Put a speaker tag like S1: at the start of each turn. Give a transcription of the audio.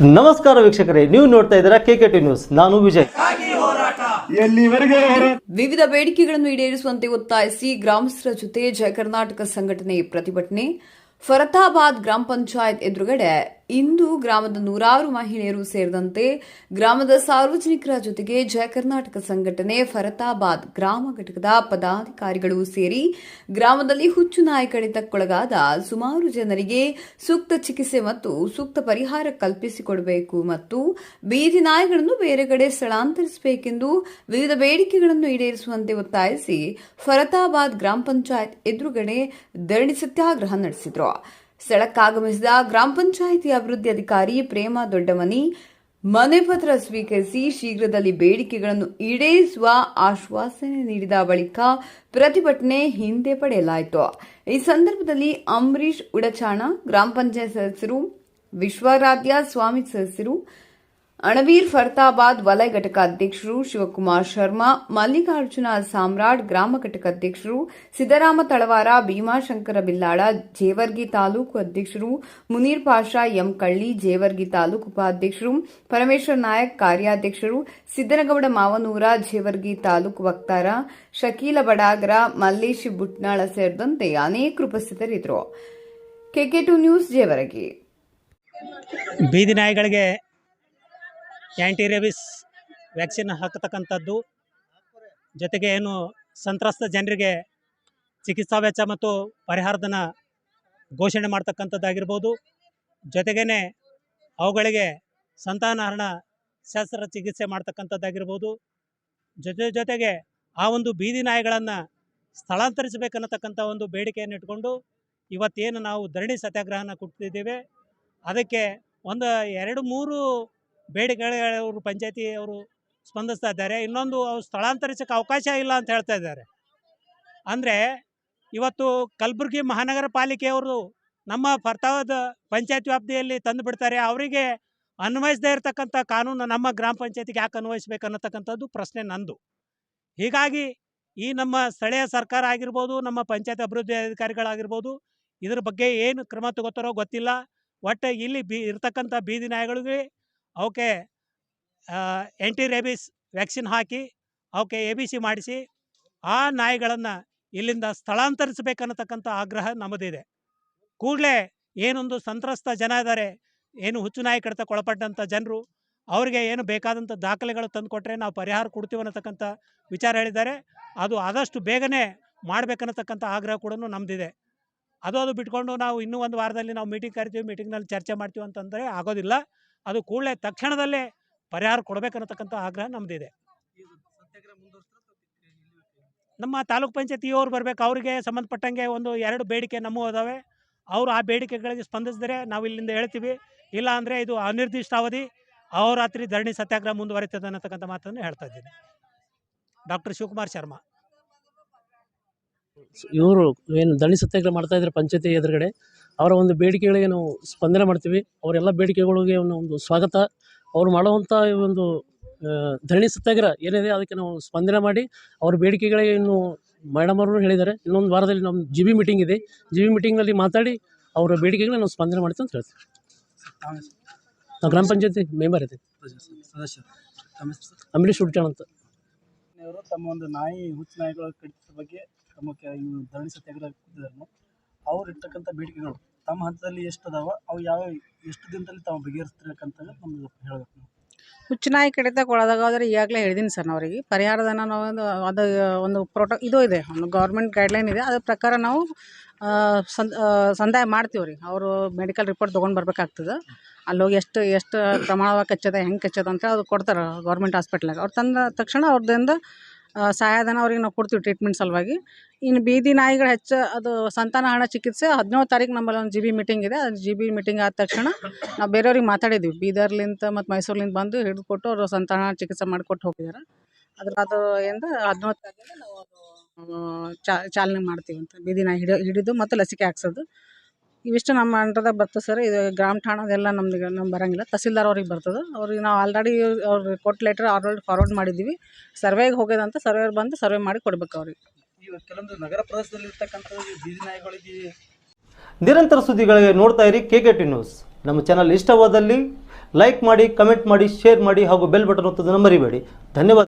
S1: ನಮಸ್ಕಾರ ವೀಕ್ಷಕರೇ ನೀವು ನೋಡ್ತಾ ಇದ್ದೀರಾ ಕೆ ಕೆ ಟಿ ನ್ಯೂಸ್ ನಾನು ವಿಜಯ್.
S2: ಎಲ್ಲಿವರೆಗೆ ಹೋರಾಟ
S3: ವಿವಿಧ ಬೇಡಿಕೆಗಳನ್ನು ಈಡೇರಿಸುವಂತೆ ಒತ್ತಾಯಿಸಿ ಗ್ರಾಮಸ್ಥರ ಜೊತೆ ಜಯ ಕರ್ನಾಟಕ ಸಂಘಟನೆ ಪ್ರತಿಭಟನೆ. ಫರತಾಬಾದ್ ಗ್ರಾಮ ಪಂಚಾಯತ್ ಎದುರುಗಡೆ ಇಂದು ಗ್ರಾಮದ ನೂರಾರು ಮಹಿಳೆಯರು ಸೇರಿದಂತೆ ಗ್ರಾಮದ ಸಾರ್ವಜನಿಕರ ಜೊತೆಗೆ ಜಯ ಕರ್ನಾಟಕ ಸಂಘಟನೆ ಫರತಾಬಾದ್ ಗ್ರಾಮ ಘಟಕದ ಪದಾಧಿಕಾರಿಗಳು ಸೇರಿ ಗ್ರಾಮದಲ್ಲಿ ಹುಚ್ಚು ನಾಯಿ ಕಡಿತಕ್ಕೊಳಗಾದ ಸುಮಾರು ಜನರಿಗೆ ಸೂಕ್ತ ಚಿಕಿತ್ಸೆ ಮತ್ತು ಸೂಕ್ತ ಪರಿಹಾರ ಕಲ್ಪಿಸಿಕೊಡಬೇಕು ಮತ್ತು ಬೀದಿ ನಾಯಿಗಳನ್ನು ಬೇರೆ ಕಡೆ ಸ್ಥಳಾಂತರಿಸಬೇಕೆಂದು ವಿವಿಧ ಬೇಡಿಕೆಗಳನ್ನು ಈಡೇರಿಸುವಂತೆ ಒತ್ತಾಯಿಸಿ ಫರತಾಬಾದ್ ಗ್ರಾಮ ಪಂಚಾಯತ್ ಎದುರುಗಡೆ ಧರಣಿ ಸತ್ಯಾಗ್ರಹ ನಡೆಸಿದ್ರು. ಸ್ಥಳಕ್ಕಾಗಮಿಸಿದ ಗ್ರಾಮ ಪಂಚಾಯಿತಿ ಅಭಿವೃದ್ಧಿ ಅಧಿಕಾರಿ ಪ್ರೇಮ ದೊಡ್ಡಮನಿ ಮನೆ ಪತ್ರ ಸ್ವೀಕರಿಸಿ ಶೀಘ್ರದಲ್ಲಿ ಬೇಡಿಕೆಗಳನ್ನು ಈಡೇರಿಸುವ ಆಶ್ವಾಸನೆ ನೀಡಿದ ಬಳಿಕ ಪ್ರತಿಭಟನೆ ಹಿಂದೆ ಪಡೆಯಲಾಯಿತು. ಈ ಸಂದರ್ಭದಲ್ಲಿ ಅಂಬರೀಶ್ ಉಡಚಾಣ, ಗ್ರಾಮ ಪಂಚಾಯತ್ ಸದಸ್ಯರು ವಿಶ್ವರಾಧ್ಯ ಸ್ವಾಮಿ ಸದಸ್ಯರು ಅಣವೀರ್ ಫರ್ತಾಬಾದ್ ವಲಯ ಘಟಕ ಅಧ್ಯಕ್ಷರು ಶಿವಕುಮಾರ್ ಶರ್ಮಾ, ಮಲ್ಲಿಕಾರ್ಜುನ ಸಾಮ್ರಾಟ್ ಗ್ರಾಮ ಘಟಕ ಅಧ್ಯಕ್ಷರು ಸಿದ್ದರಾಮ ತಳವಾರ, ಭೀಮಾಶಂಕರ ಬಿಲ್ಲಾಳ, ಜೇವರ್ಗಿ ತಾಲೂಕು ಅಧ್ಯಕ್ಷರು ಮುನೀರ್ ಪಾಷಾ, ಎಂ ಕಳ್ಳಿ, ಜೇವರ್ಗಿ ತಾಲೂಕು ಉಪಾಧ್ಯಕ್ಷರು ಪರಮೇಶ್ವರ ನಾಯಕ್, ಕಾರ್ಯಾಧ್ಯಕ್ಷರು ಸಿದ್ದನಗೌಡ ಮಾವನೂರ, ಜೇವರ್ಗಿ ತಾಲೂಕು ವಕ್ತಾರ ಶಕೀಲ ಬಡಾಗರ, ಮಲ್ಲೇಶ್ ಬುಟ್ನಾಳ ಸೇರಿದಂತೆ ಅನೇಕರು ಉಪಸ್ಥಿತರಿದ್ದರು. KK two news Jevargi.
S4: ಬೀದಿ ನಾಯಿಗಳಿಗೆ ರೇಬಿಸ್ ವ್ಯಾಕ್ಸಿನ್ ಹಾಕತಕ್ಕಂಥದ್ದು. ಜೊತೆಗೆ ಏನು ಸಂತ್ರಸ್ತ ಜನರಿಗೆ ಚಿಕಿತ್ಸಾ ವೆಚ್ಚ ಮತ್ತು ಪರಿಹಾರಧನ ಘೋಷಣೆ ಮಾಡ್ತಕ್ಕಂಥದ್ದಾಗಿರ್ಬೋದು. ಜೊತೆಗೇ ಅವುಗಳಿಗೆ ಸಂತಾನಹರಣ ಶಸ್ತ್ರ ಚಿಕಿತ್ಸೆ ಮಾಡ್ತಕ್ಕಂಥದ್ದಾಗಿರ್ಬೋದು. ಜೊತೆ ಜೊತೆಗೆ ಆ ಒಂದು ಬೀದಿ ನಾಯಿಗಳನ್ನು ಸ್ಥಳಾಂತರಿಸಬೇಕನ್ನತಕ್ಕಂಥ ಒಂದು ಬೇಡಿಕೆಯನ್ನು ಇಟ್ಕೊಂಡು ಇವತ್ತೇನು ನಾವು ಧರಣಿ ಸತ್ಯಾಗ್ರಹನ ಕೊಡ್ತಿದ್ದೇವೆ. ಅದಕ್ಕೆ ಒಂದು ಎರಡು ಮೂರು ಬೇಡಿಕೆಗಳು ಪಂಚಾಯತಿ ಅವರು ಸ್ಪಂದಿಸ್ತಾ ಇದ್ದಾರೆ. ಇನ್ನೊಂದು ಅವ್ರು ಸ್ಥಳಾಂತರಿಸೋಕ್ಕೆ ಅವಕಾಶ ಇಲ್ಲ ಅಂತ ಹೇಳ್ತಾ ಇದ್ದಾರೆ. ಅಂದರೆ ಇವತ್ತು ಕಲಬುರಗಿ ಮಹಾನಗರ ಪಾಲಿಕೆಯವರು ನಮ್ಮ ಫರ್ತಾವದ ಪಂಚಾಯತ್ ವ್ಯಾಪ್ತಿಯಲ್ಲಿ ತಂದು ಬಿಡ್ತಾರೆ. ಅವರಿಗೆ ಅನ್ವಯಿಸದೇ ಇರತಕ್ಕಂಥ ಕಾನೂನು ನಮ್ಮ ಗ್ರಾಮ ಪಂಚಾಯತಿಗೆ ಯಾಕೆ ಅನ್ವಯಿಸ್ಬೇಕು ಅನ್ನತಕ್ಕಂಥದ್ದು ಪ್ರಶ್ನೆ ನಂದು. ಹೀಗಾಗಿ ಈ ನಮ್ಮ ಸ್ಥಳೀಯ ಸರ್ಕಾರ ಆಗಿರ್ಬೋದು, ನಮ್ಮ ಪಂಚಾಯತ್ ಅಭಿವೃದ್ಧಿ ಅಧಿಕಾರಿಗಳಾಗಿರ್ಬೋದು, ಇದ್ರ ಬಗ್ಗೆ ಏನು ಕ್ರಮ ತಗೋತಾರೋ ಗೊತ್ತಿಲ್ಲ. ಒಟ್ಟು ಇಲ್ಲಿ ಬಿ ಇರ್ತಕ್ಕಂಥ ಬೀದಿ ನಾಯಿಗಳಿಗೆ ಅವಕ್ಕೆ ಎಂಟಿ ರೇಬಿಸ್ ವ್ಯಾಕ್ಸಿನ್ ಹಾಕಿ ಅವಕ್ಕೆ ಎ ಬಿ ಸಿ ಮಾಡಿಸಿ, ಆ ನಾಯಿಗಳನ್ನು ಇಲ್ಲಿಂದ ಸ್ಥಳಾಂತರಿಸಬೇಕನ್ನತಕ್ಕಂಥ ಆಗ್ರಹ ನಮ್ಮದಿದೆ. ಕೂಡಲೇ ಏನೊಂದು ಸಂತ್ರಸ್ತ ಜನ ಇದ್ದಾರೆ ಏನು ಹುಚ್ಚು ನಾಯಿ ಕಡಿತಕ್ಕೆ ಒಳಪಟ್ಟಂಥ ಜನರು, ಅವರಿಗೆ ಏನು ಬೇಕಾದಂಥ ದಾಖಲೆಗಳು ತಂದು ಕೊಟ್ಟರೆ ನಾವು ಪರಿಹಾರ ಕೊಡ್ತೀವಿ ಅನ್ನತಕ್ಕಂಥ ವಿಚಾರ ಹೇಳಿದ್ದಾರೆ. ಅದು ಆದಷ್ಟು ಬೇಗನೆ ಮಾಡಬೇಕನ್ನತಕ್ಕಂಥ ಆಗ್ರಹ ಕೂಡ ನಮ್ಮದಿದೆ ಅದು ಅದು ಬಿಟ್ಕೊಂಡು ನಾವು ಇನ್ನೂ ಒಂದು ವಾರದಲ್ಲಿ ನಾವು ಮೀಟಿಂಗ್ ಕರಿತೀವಿ ಮೀಟಿಂಗ್ನಲ್ಲಿ ಚರ್ಚೆ ಮಾಡ್ತೀವಿ ಅಂತಂದರೆ ಆಗೋದಿಲ್ಲ. ಅದು ಕೂಡಲೇ ತಕ್ಷಣದಲ್ಲೇ ಪರಿಹಾರ ಕೊಡಬೇಕನ್ನತಕ್ಕಂಥ ಆಗ್ರಹ ನಮ್ಮದಿದೆ ನಮ್ಮ ತಾಲೂಕ್ ಪಂಚಾಯತಿ ಅವ್ರು ಬರಬೇಕು, ಅವರಿಗೆ ಸಂಬಂಧಪಟ್ಟಂಗೆ ಒಂದು ಎರಡು ಬೇಡಿಕೆ ನಮ್ಮೂ ಅದಾವೆ. ಅವರು ಆ ಬೇಡಿಕೆಗಳಿಗೆ ಸ್ಪಂದಿಸಿದರೆ ನಾವು ಇಲ್ಲಿಂದ ಹೇಳ್ತೀವಿ. ಇಲ್ಲ ಅಂದರೆ ಇದು ಅನಿರ್ದಿಷ್ಟಾವಧಿ, ಅಹೋರಾತ್ರಿ ಧರಣಿ ಸತ್ಯಾಗ್ರಹ ಮುಂದುವರಿತದೆ ಅನ್ನತಕ್ಕಂಥ ಮಾತನ್ನು ಹೇಳ್ತಾ ಇದ್ದೀನಿ. ಡಾಕ್ಟರ್ ಶಿವಕುಮಾರ್ ಶರ್ಮಾ.
S5: ಇವರು ಏನು ಧರಣಿ ಸತ್ಯಾಗ್ರಹ ಮಾಡ್ತಾ ಇದ್ದಾರೆ ಪಂಚಾಯತಿ ಎದುರುಗಡೆ ಅವರ ಒಂದು ಬೇಡಿಕೆಗಳಿಗೆ ನಾವು ಸ್ಪಂದನೆ ಮಾಡ್ತೀವಿ. ಅವರೆಲ್ಲ ಬೇಡಿಕೆಗಳಿಗೆ ಒಂದು ಒಂದು ಸ್ವಾಗತ. ಅವ್ರು ಮಾಡುವಂಥ ಒಂದು ಧರಣಿ ಸತ್ಯಾಗ್ರಹ ಏನಿದೆ ಅದಕ್ಕೆ ನಾವು ಸ್ಪಂದನೆ ಮಾಡಿ ಅವ್ರ ಬೇಡಿಕೆಗಳಿಗೆ ಇನ್ನು ಮೇಡಮ್ ಅವರು ಹೇಳಿದ್ದಾರೆ. ಇನ್ನೊಂದು ವಾರದಲ್ಲಿ ನಮ್ಮ ಜಿ ಬಿ ಮೀಟಿಂಗ್ ಇದೆ. ಜಿ ಬಿ ಮೀಟಿಂಗ್ನಲ್ಲಿ ಮಾತಾಡಿ ಅವರ ಬೇಡಿಕೆಗಳನ್ನ ನಾವು ಸ್ಪಂದನೆ ಮಾಡ್ತೀವಿ ಅಂತ ಹೇಳ್ತೀವಿ. ನಾವು ಗ್ರಾಮ ಪಂಚಾಯತಿ ಮೆಂಬರ್ ಇದೆ? ಅಂಬರೀಶ್ ಹುಡ್ಚಾಣ ಅಂತ.
S2: ತಮ್ಮ ಒಂದು ನಾಯಿ ಹುಚ್ಚು ನಾಯಿಗಳ ಕಡಿತದ ಬಗ್ಗೆ ತಮ್ಮ ಇವರು ಧರಣಿ ಸತ್ಯಾಗ್ರಹ ಅವ್ರು ಇರ್ತಕ್ಕಂಥ ಬೇಡಿಕೆಗಳು ತಮ್ಮ ಹಂತದಲ್ಲಿ ಎಷ್ಟು ಅದಾವ ಅವು ಯಾವ ಎಷ್ಟು ದಿನದಲ್ಲಿ ತಾವು ಬಗೆಹರಿಸ್ತಿರಕ್ಕಂತ ನಮ್ಗೆ ಹೇಳಬೇಕು ನೀವು.
S6: ಕಡಿತಕ್ಕೆ ಒಳಗಾದ್ರೆ ಈಗಾಗಲೇ ಹೇಳಿದ್ದೀನಿ ಸರ್ ಅವರಿಗೆ. ಪರಿಹಾರಧನ ನಾವು ಒಂದು, ಅದು ಒಂದು ಪ್ರೋಟೋ ಇದು ಇದೆ, ಒಂದು ಗೌರ್ಮೆಂಟ್ ಗೈಡ್ಲೈನ್ ಇದೆ. ಅದ್ರ ಪ್ರಕಾರ ನಾವು ಸಂದ ಸಂದಾಯ ಮಾಡ್ತೀವಿ ಅವರು ಮೆಡಿಕಲ್ ರಿಪೋರ್ಟ್ ತೊಗೊಂಡು ಬರ್ಬೇಕಾಗ್ತದೆ. ಅಲ್ಲಿ ಹೋಗಿ ಎಷ್ಟು ಎಷ್ಟು ಪ್ರಮಾಣವಾಗಿ ಕಚ್ಚದ, ಹೆಂಗೆ ಕಚ್ಚದ ಅಂತ ಅದು ಕೊಡ್ತಾರೆ ಗೌರ್ಮೆಂಟ್ ಹಾಸ್ಪಿಟ್ಲಾಗ ಅವ್ರು ತಂದ ತಕ್ಷಣ ಅವ್ರದಿಂದ ಸಹಾಯಧನ ಅವ್ರಿಗೆ ನಾವು ಕೊಡ್ತೀವಿ ಟ್ರೀಟ್ಮೆಂಟ್ ಸಲುವಾಗಿ. ಇನ್ನು ಬೀದಿ ನಾಯಿಗಳು ಹೆಚ್ಚು, ಅದು ಸಂತಾನಹರಣ ಚಿಕಿತ್ಸೆ ಹದಿನೇಳು ತಾರೀಕು ನಮ್ಮಲ್ಲಿ ಒಂದು ಜಿ ಬಿ ಮೀಟಿಂಗ್ ಇದೆ. ಅದು ಜಿ ಬಿ ಮೀಟಿಂಗ್ ಆದ ತಕ್ಷಣ ನಾವು ಬೇರೆಯವ್ರಿಗೆ ಮಾತಾಡಿದ್ವಿ. ಬೀದರ್ಲಿಂದ ಮತ್ತು ಮೈಸೂರ್ಲಿಂದ ಬಂದು ಹಿಡಿದು ಕೊಟ್ಟು ಅವರು ಸಂತಾನ ಚಿಕಿತ್ಸೆ ಮಾಡಿಕೊಟ್ಟು ಹೋಗಿದ್ದಾರೆ ಅದ್ರ ಅದು ಏನು ಹದಿನೇಳು ತಾರೀಕಿಗೆ ನಾವು ಚಾಲನೆ ಮಾಡ್ತೀವಿ ಅಂತ ಬೀದಿ ನಾಯಿ ಹಿಡಿದು ಮತ್ತು ಲಸಿಕೆ ಹಾಕ್ಸೋದು. ಇವಿಷ್ಟು ನಮ್ಮ ಅಂಡರ್ದಾಗ ಬರ್ತದೆ ಸರ್. ಇದು ಗ್ರಾಮ ಠಾಣದೆಲ್ಲ ನಮ್ದು ನಮ್ಗೆ ಬರೋಂಗಿಲ್ಲ. ತಹಸೀಲ್ದಾರ್ ಅವ್ರಿಗೆ ಬರ್ತದೆ. ಅವ್ರಿಗೆ ನಾವು ಆಲ್ರೆಡಿ ಅವ್ರಿಗೆ ಕೊಟ್ಟು ಲೆಟ್ರ್ ಆಲ್ರೆಡಿ ಫಾರ್ವರ್ಡ್ ಮಾಡಿದ್ದೀವಿ. ಸರ್ವೆಗೆ ಹೋಗ್ಯದಂತ ಸರ್ವೇರ್ ಬಂದು ಸರ್ವೆ ಮಾಡಿ ಕೊಡ್ಬೇಕು ಅವ್ರಿಗೆ.
S2: ಕೆಲವೊಂದು ನಗರ ಪ್ರದೇಶದಲ್ಲಿ ಇರ್ತಕ್ಕಂಥ ಈ ಬೀದಿ ನಾಯಿಗಳಿಗೆ
S1: ನಿರಂತರ ಸುದ್ದಿಗಳಿಗೆ ನೋಡ್ತಾ ಇರಿ ಕೆ ಕೆ ಟಿ ನ್ಯೂಸ್ ನಮ್ಮ ಚಾನಲ್ ಇಷ್ಟವಾದಲ್ಲಿ ಲೈಕ್ ಮಾಡಿ ಕಮೆಂಟ್ ಮಾಡಿ ಶೇರ್ ಮಾಡಿ ಹಾಗೂ ಬೆಲ್ ಬಟನ್ ಒತ್ತೋದನ್ನು ಮರಿಬೇಡಿ. ಧನ್ಯವಾದ.